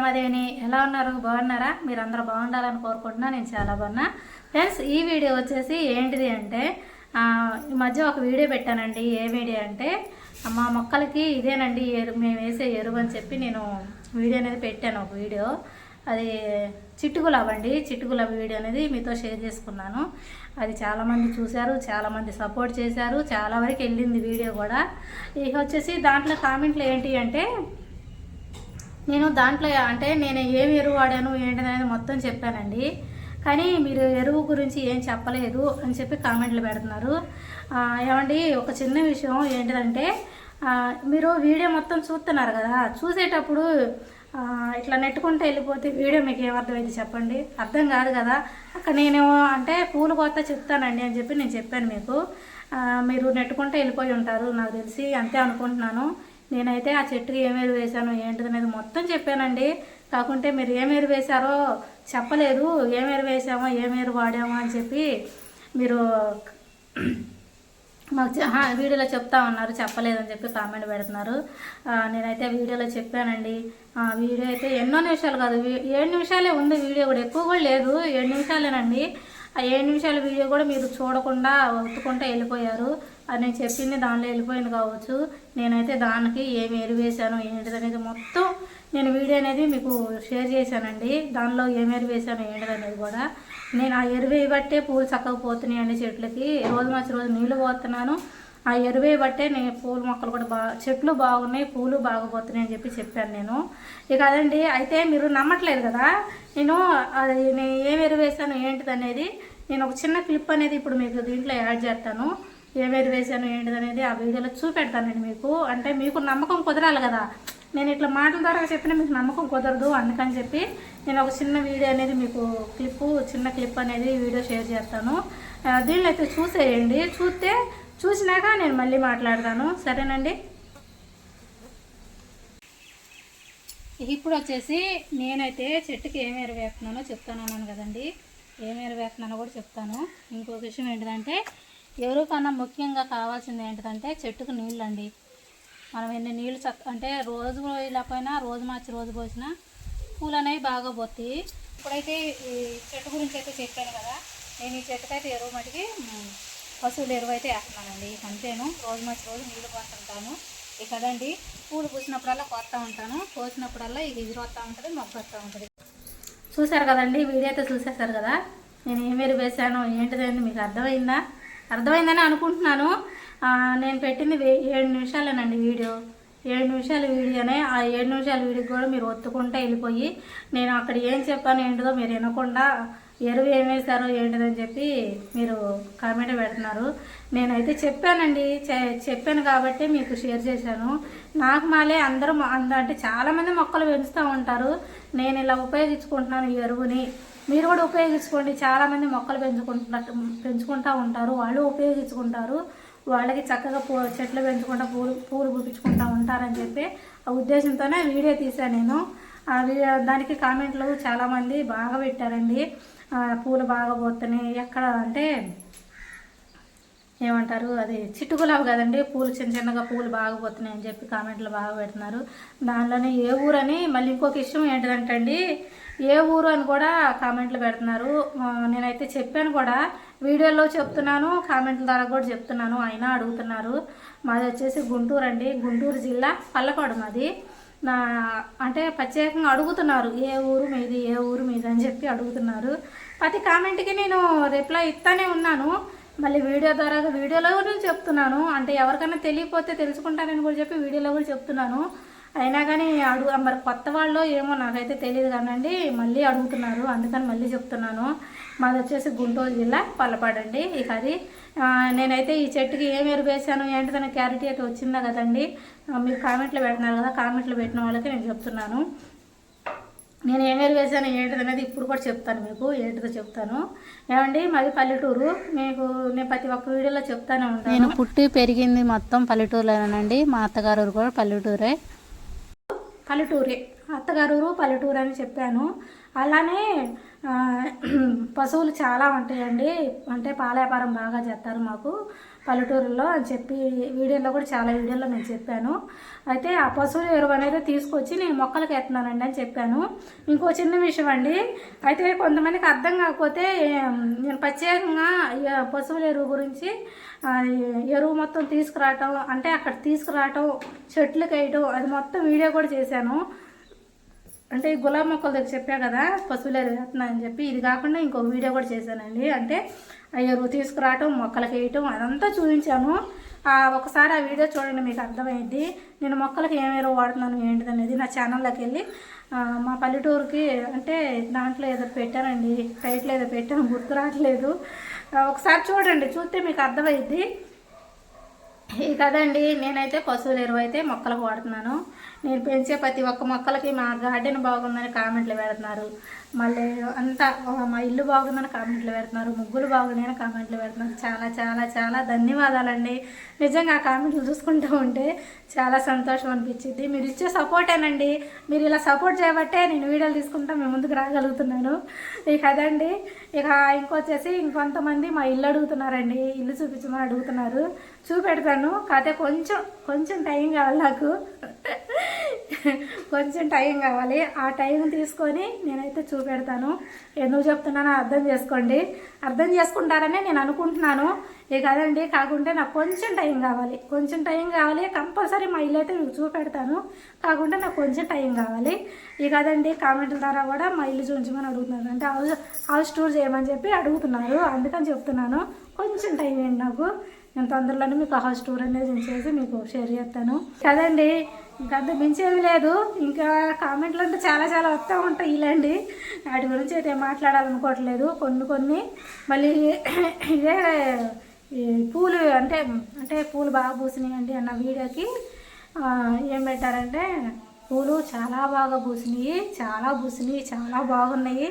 రమాదేవిని ఎలా ఉన్నారు? బాగున్నారా? మీరు అందరూ బాగుండాలని కోరుకుంటున్నా నేను చాలా బాగున్నా. ఫ్రెండ్స్ ఈ వీడియో వచ్చేసి ఏంటిది అంటే ఈ మధ్య ఒక వీడియో పెట్టానండి. ఏ వీడియో అంటే మా మొక్కలకి ఇదేనండి ఎరు మేము వేసే ఎరువు అని చెప్పి నేను వీడియో అనేది పెట్టాను ఒక వీడియో. అది చిట్టుగులాబ్ అండి చిట్టుగులాబ్ వీడియో అనేది మీతో షేర్ చేసుకున్నాను. అది చాలామంది చూశారు చాలామంది సపోర్ట్ చేశారు. చాలా వరకు వెళ్ళింది వీడియో కూడా. ఇక వచ్చేసి దాంట్లో కామెంట్లు ఏంటి అంటే నేను దాంట్లో అంటే నేను ఏం ఎరువు వాడాను ఏంటనేది మొత్తం చెప్పానండి. కానీ మీరు ఎరువు గురించి ఏం చెప్పలేదు అని చెప్పి కామెంట్లు పెడుతున్నారు. ఏమండి ఒక చిన్న విషయం ఏంటిదంటే మీరు వీడియో మొత్తం చూస్తున్నారు కదా చూసేటప్పుడు ఇట్లా నెట్టుకుంటూ వెళ్ళిపోతే వీడియో మీకు ఏమర్థమైంది చెప్పండి. అర్థం కాదు కదా. అక్కడ నేను అంటే పూలు కొత్త చెప్తానండి అని చెప్పి నేను చెప్పాను మీకు. మీరు నెట్టుకుంటూ వెళ్ళిపోయి ఉంటారు నాకు తెలిసి అంతే అనుకుంటున్నాను. నేనైతే ఆ చెట్టుకి ఏమేరు వేశాను ఏంటిది అనేది మొత్తం చెప్పానండి. కాకుంటే మీరు ఏమేరు వేశారో చెప్పలేదు. ఏమేరు వేసామో ఏమేరు వాడామో అని చెప్పి మీరు మాకు వీడియోలో చెప్తా ఉన్నారు. చెప్పలేదని చెప్పి కామెంట్ పెడుతున్నారు. నేనైతే వీడియోలో చెప్పానండి. వీడియో అయితే ఎన్నో నిమిషాలు కాదు. వీ- ఏడు నిమిషాలే ఉంది వీడియో కూడా. ఎక్కువ కూడా లేదు. ఏడు నిమిషాలేనండి. ఆ ఏడు నిమిషాల వీడియో కూడా మీరు చూడకుండా ఒత్తుకుంటూ వెళ్ళిపోయారు. అది నేను చెప్పింది దానిలో వెళ్ళిపోయింది కావచ్చు. నేనైతే దానికి ఏమి ఎరివేశాను ఏంటిది అనేది మొత్తం నేను వీడియో అనేది మీకు షేర్ చేశానండి. దానిలో ఏమి ఎరివేశాను ఏంటిదనేది కూడా. నేను ఆ ఎరువు బట్టే పూలు చక్కగా పోతున్నాయండి చెట్లకి. రోజు మంచి రోజు నీళ్ళు పోతున్నాను. ఆ ఎరువే బట్టే నేను పూల మొక్కలు కూడా బాగా చెట్లు బాగున్నాయి పూలు బాగా పోతున్నాయి అని చెప్పి చెప్పాను నేను. ఇక అదండి అయితే మీరు నమ్మట్లేదు కదా? నేను అది నేను ఏం ఎరువేశాను ఏంటిది అనేది నేను ఒక చిన్న క్లిప్ అనేది ఇప్పుడు మీకు దీంట్లో యాడ్ చేస్తాను. ఏమేది వేసాను ఏంటిది అనేది ఆ వీడియోలో చూపెడతానండి మీకు. అంటే మీకు నమ్మకం కుదరాలి కదా. నేను ఇట్లా మాటల ద్వారా చెప్పినా మీకు నమ్మకం కుదరదు అందుకని చెప్పి నేను ఒక చిన్న వీడియో అనేది మీకు క్లిప్పు చిన్న క్లిప్ అనేది వీడియో షేర్ చేస్తాను. దీన్ని దీనిలో అయితే చూసేయండి. చూస్తే చూసినాక నేను మళ్ళీ మాట్లాడతాను. సరేనండి? ఇప్పుడు వచ్చేసి నేనైతే చెట్టుకి ఏం ఎరవేస్తున్నానో వేస్తున్నానో చెప్తాను అన్నాను కదండి. ఏం ఎరువు వేస్తున్నానో కూడా చెప్తాను. ఇంకొక విషయం ఏంటిదంటే ఎరువు కన్నా ముఖ్యంగా కావాల్సింది ఏంటంటే చెట్టుకు నీళ్ళు అండి మనం ఎన్ని నీళ్ళు చక్క అంటే రోజు పోయినా రోజు మార్చి రోజు పోసినా పూలు అనేవి బాగా పోతాయి. ఇప్పుడైతే ఈ చెట్టు గురించి అయితే చెప్పాను కదా. నేను ఈ చెట్టుకైతే ఎరువు మటుకి పశువులు ఎరువు అయితే వేస్తున్నానండి. అంతేను రోజు మార్చి రోజు నీళ్ళు పోస్తుంటాను. ఇక కదండి పూలు పూసినప్పుడల్లా కొత్త ఉంటాను. కోసినప్పుడల్లా ఇది ఎదురొస్తూ ఉంటుంది మొగ్గ వస్తూ ఉంటుంది. చూశారు కదండి వీడియో అయితే చూసేసారు కదా. నేను ఏం వేసాను ఏంటిదని మీకు అర్థమైందా? అర్థమైందని అనుకుంటున్నాను. నేను పెట్టింది ఏడు నిమిషాలేనండి వీడియో. ఏడు నిమిషాల వీడియోనే. ఆ ఏడు నిమిషాల వీడియో కూడా మీరు ఒత్తుకుంటే వెళ్ళిపోయి నేను అక్కడ ఏం చెప్పాను ఏంటిదో మీరు వినకుండా ఎరువు ఏం వేశారో ఏంటిదని చెప్పి మీరు కామెంట్ పెడుతున్నారు. నేనైతే చెప్పానండి. చెప్పాను కాబట్టి మీకు షేర్ చేశాను. నాకు మాలే అందరూ అంద అంటే చాలామంది మొక్కలు పెంచుతూ ఉంటారు. నేను ఇలా ఉపయోగించుకుంటున్నాను ఈ ఎరువుని. మీరు కూడా ఉపయోగించుకోండి. చాలామంది మొక్కలు పెంచుకుంటున్నట్టు పెంచుకుంటూ ఉంటారు. వాళ్ళు ఉపయోగించుకుంటారు. వాళ్ళకి చక్కగా పూ చెట్లు పెంచుకుంటా పూలు పూలు పూపించుకుంటూ ఉంటారని చెప్పి ఆ ఉద్దేశంతోనే వీడియో తీశాను నేను. దానికి కామెంట్లు చాలామంది బాగా పెట్టారండి. పూలు బాగా పోతున్నాయి. ఎక్కడ అంటే ఏమంటారు? అది చిట్టు గులాబీ కదండి. పూలు చిన్న చిన్నగా పూలు బాగా పోతున్నాయి అని చెప్పి కామెంట్లు బాగా పెడుతున్నారు. దానిలోనే ఏ ఊరని మళ్ళీ ఇంకొక విషయం ఏంటంటే అండి ఏ ఊరు అని కూడా కామెంట్లు పెడుతున్నారు. నేనైతే చెప్పాను కూడా వీడియోలో చెప్తున్నాను కామెంట్ల ద్వారా కూడా చెప్తున్నాను. అయినా అడుగుతున్నారు. మాది వచ్చేసి గుంటూరు అండి. గుంటూరు జిల్లా పల్లపాడు మాది. నా అంటే ప్రత్యేకంగా అడుగుతున్నారు ఏ ఊరు మీది ఏ ఊరు మీది అని చెప్పి అడుగుతున్నారు. ప్రతి కామెంట్కి నేను రిప్లై ఇస్తానే ఉన్నాను. మళ్ళీ వీడియో ద్వారా వీడియోలో కూడా చెప్తున్నాను. అంటే ఎవరికైనా తెలియకపోతే తెలుసుకుంటానని కూడా చెప్పి వీడియోలో కూడా చెప్తున్నాను. అయినా కానీ అడుగు మరి కొత్త వాళ్ళు ఏమో నాకైతే తెలియదు కానండి మళ్ళీ అడుగుతున్నారు. అందుకని మళ్ళీ చెప్తున్నాను. మాది వచ్చేసి గుంటూరు జిల్లా పల్లపాడండి ఇక అది నేనైతే ఈ చెట్టుకి ఏం ఎరువు వేసాను ఏంటిదనే క్లారిటీ అయితే వచ్చిందా కదండి మీరు కామెంట్లు పెడుతున్నారు కదా కామెంట్లు పెట్టిన వాళ్ళకి నేను చెప్తున్నాను. నేను ఏం ఎరువు వేసాను ఏంటిది అనేది ఇప్పుడు కూడా చెప్తాను మీకు ఏంటిదో చెప్తాను. ఏమండి మాది పల్లెటూరు. మీకు నేను ప్రతి ఒక్క వీడియోలో చెప్తానే ఉంటాను. నేను పుట్టి పెరిగింది మొత్తం పల్లెటూరులోనండి. మా అత్తగారు కూడా పల్లెటూరే. పల్లెటూరే. అత్తగారు పల్లెటూరు అని చెప్పాను. అలానే పశువులు చాలా ఉంటాయండి. అంటే పాల వ్యాపారం బాగా చేస్తారు మాకు. పల్లెటూరులో అని చెప్పి వీడియోలో కూడా చాలా వీడియోలో నేను చెప్పాను. అయితే ఆ పశువుల ఎరువు అనేది తీసుకొచ్చి నేను మొక్కలకు ఎత్తున్నానండి అని చెప్పాను. ఇంకో చిన్న విషయం అండి. అయితే కొంతమందికి అర్థం కాకపోతే నేను ప్రత్యేకంగా పశువుల ఎరువు గురించి ఎరువు మొత్తం తీసుకురావటం అంటే అక్కడ తీసుకురావటం చెట్లు వేయటం అది మొత్తం వీడియో కూడా చేశాను. అంటే ఈ గులాబీ మొక్కల దగ్గర చెప్పా కదా పశువులు ఎరువేస్తున్నా అని చెప్పి ఇది కాకుండా ఇంకో వీడియో కూడా చేశానండి. అంటే ఆ ఎరువు తీసుకురావటం మొక్కలకి వేయటం అదంతా చూపించాను. ఒకసారి ఆ వీడియో చూడండి మీకు అర్థమైంది నేను మొక్కలకి ఏం ఎరువు వాడుతున్నాను ఏంటిది అనేది నా ఛానల్లోకి వెళ్ళి మా పల్లెటూరుకి అంటే దాంట్లో ఏదో పెట్టానండి. టైట్లో ఏదో పెట్టాను గుర్తు రావట్లేదు. ఒకసారి చూడండి చూస్తే మీకు అర్థమైద్ది. కదండి నేనైతే పశువుల ఎరువు అయితే మొక్కలకు వాడుతున్నాను. నేను పెంచే ప్రతి ఒక్క మొక్కలకి మా గార్డెన్ బాగుందని కామెంట్లు పెడుతున్నారు. మళ్ళీ అంతా మా ఇల్లు బాగుందని కామెంట్లు పెడుతున్నారు ముగ్గులు బాగున్నాయని కామెంట్లు పెడుతున్నారు. చాలా చాలా చాలా ధన్యవాదాలండి. నిజంగా ఆ కామెంట్లు చూసుకుంటూ ఉంటే చాలా సంతోషం అనిపించింది. మీరు ఇచ్చే సపోర్టేనండి మీరు ఇలా సపోర్ట్ చేయబట్టే నేను వీడియోలు తీసుకుంటా మేము ముందుకు రాగలుగుతున్నాను. ఇక అదండి. ఇక ఇంకొచ్చేసి ఇంకొంతమంది మా ఇల్లు అడుగుతున్నారండి. ఇల్లు చూపించమని అడుగుతున్నారు. చూపెడతాను. కాకపోతే కొంచెం కొంచెం టైం కావాలి నాకు. కొంచెం టైం కావాలి. ఆ టైం తీసుకొని నేనైతే చూ చూపెడతాను. ఎందుకు చెప్తున్నానో అర్థం చేసుకోండి. అర్థం చేసుకుంటారనే నేను అనుకుంటున్నాను. ఇక అదండి కాకుంటే నాకు కొంచెం టైం కావాలి. కొంచెం టైం కావాలి కంపల్సరీ మా ఇల్లు అయితే మీకు చూపెడతాను. కాకుంటే నాకు కొంచెం టైం కావాలి. ఇక అదండి కామెంట్ల ద్వారా కూడా మా ఇల్లు చూపించమని అడుగుతున్నారు. అంటే హౌస్ హౌస్ టూర్ చేయమని చెప్పి అడుగుతున్నారు. అందుకని చెప్తున్నాను. కొంచెం టైం ఏంటి నాకు. నేను తొందరలోనే మీకు హౌస్ టూర్ అనేది చేసి మీకు షేర్ చేస్తాను. కదండి ఇంకంత అంత మించేవి లేదు. ఇంకా కామెంట్లు అంటే చాలా చాలా వస్తూ ఉంటాయి ఇలాంటి. వాటి గురించి అయితే మాట్లాడాలనుకోవట్లేదు. కొన్ని కొన్ని. మళ్ళీ ఇదే పూలు అంటే అంటే పూలు బాగా పూసినాయండి అన్న వీడియోకి. ఏం పెట్టారంటే పూలు చాలా బాగా పూసినాయి చాలా పూసినాయి చాలా బాగున్నాయి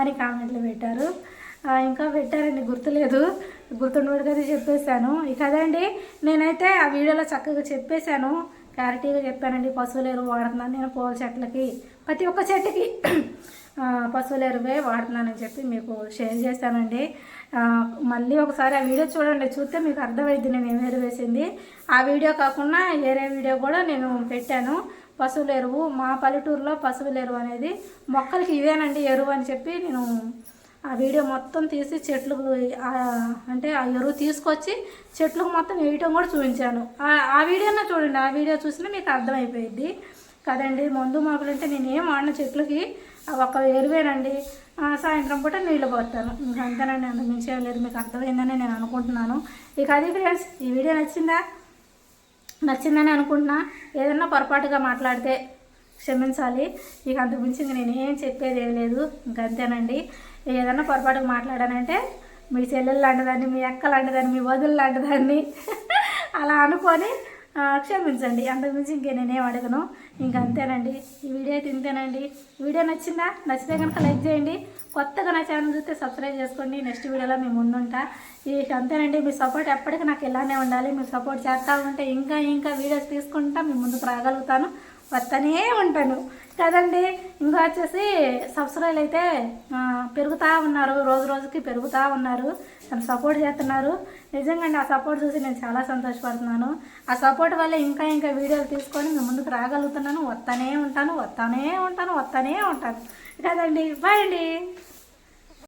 అని కామెంట్లు పెట్టారు. ఇంకా పెట్టారండి గుర్తులేదు. గుర్తుండబడితే చెప్పేశాను. ఇక అదండి నేనైతే ఆ వీడియోలో చక్కగా చెప్పేశాను. క్లారిటీగా చెప్పానండి పశువుల ఎరువు వాడుతున్నాను నేను పూల చెట్లకి. ప్రతి ఒక్క చెట్టుకి పశువుల ఎరువే వాడుతున్నానని చెప్పి మీకు షేర్ చేశానండి. మళ్ళీ ఒకసారి ఆ వీడియో చూడండి చూస్తే మీకు అర్థమైంది నేను ఏం ఎరువు వేసింది. ఆ వీడియో కాకుండా వేరే వీడియో కూడా నేను పెట్టాను. పశువుల ఎరువు మా పల్లెటూరులో పశువుల ఎరువు అనేది మొక్కలకి ఇదేనండి ఎరువు అని చెప్పి నేను ఆ వీడియో మొత్తం తీసి చెట్లు అంటే ఆ ఎరువు తీసుకొచ్చి చెట్లకు మొత్తం వేయటం కూడా చూపించాను. ఆ- వీడియోనే చూడండి ఆ వీడియో చూసినా మీకు అర్థమైపోయింది కదండి మందు మాకులు అంటే నేను ఏం వాడిన చెట్లకి ఆ ఒక్క ఎరువేనండి. ఆ, సాయంత్రం పూట నీళ్ళు పోతాను ఇంకా అంతేనండి అంత మించి ఏం లేదు మీకు అర్థమైందని నేను అనుకుంటున్నాను. ఇక అది ఫ్రెండ్స్ ఈ వీడియో నచ్చిందా? నచ్చిందని అనుకుంటున్నా. ఏదన్నా పొరపాటుగా మాట్లాడితే క్షమించాలి. ఇక అంతకు మించి ఇంక నేను ఏం చెప్పేది ఏం లేదు. ఇంక అంతేనండి. ఏదన్నా పొరపాటుగా మాట్లాడానంటే మీ చెల్లెలు లాంటిదాన్ని మీ అక్క లాంటిదాన్ని మీ వదులు లాంటిదాన్ని అలా అనుకొని క్షమించండి. అంతకుమించి ఇంకే నేనేం అడగను. ఇంక అంతేనండి. ఈ వీడియో అయితే ఇంతేనండి. వీడియో నచ్చిందా? నచ్చితే కనుక లైక్ చేయండి. కొత్తగా నా ఛానల్ చూస్తే సబ్స్క్రైబ్ చేసుకోండి. నెక్స్ట్ వీడియోలో మేము ముందుంటా. ఇక అంతేనండి. మీ సపోర్ట్ ఎప్పటికీ నాకు ఇలానే ఉండాలి. మీరు సపోర్ట్ చేస్తూ ఉంటే ఇంకా ఇంకా వీడియోస్ తీసుకుంటా. మీ ముందుకు రాగలుగుతాను. వస్తూనే ఉంటాను. కదండి ఇంకా వచ్చేసి సబ్స్క్రైబ్ అయితే పెరుగుతూ ఉన్నారు రోజు రోజుకి పెరుగుతూ ఉన్నారు తను సపోర్ట్ చేస్తున్నారు. నిజంగా ఆ సపోర్ట్ చూసి నేను చాలా సంతోషపడుతున్నాను. ఆ సపోర్ట్ వల్ల ఇంకా ఇంకా వీడియోలు తీసుకొని నేను ముందుకు రాగలుగుతున్నాను. వస్తానే ఉంటాను వస్తానే ఉంటాను వస్తానే ఉంటాను. కదండి బాయ్ అండి.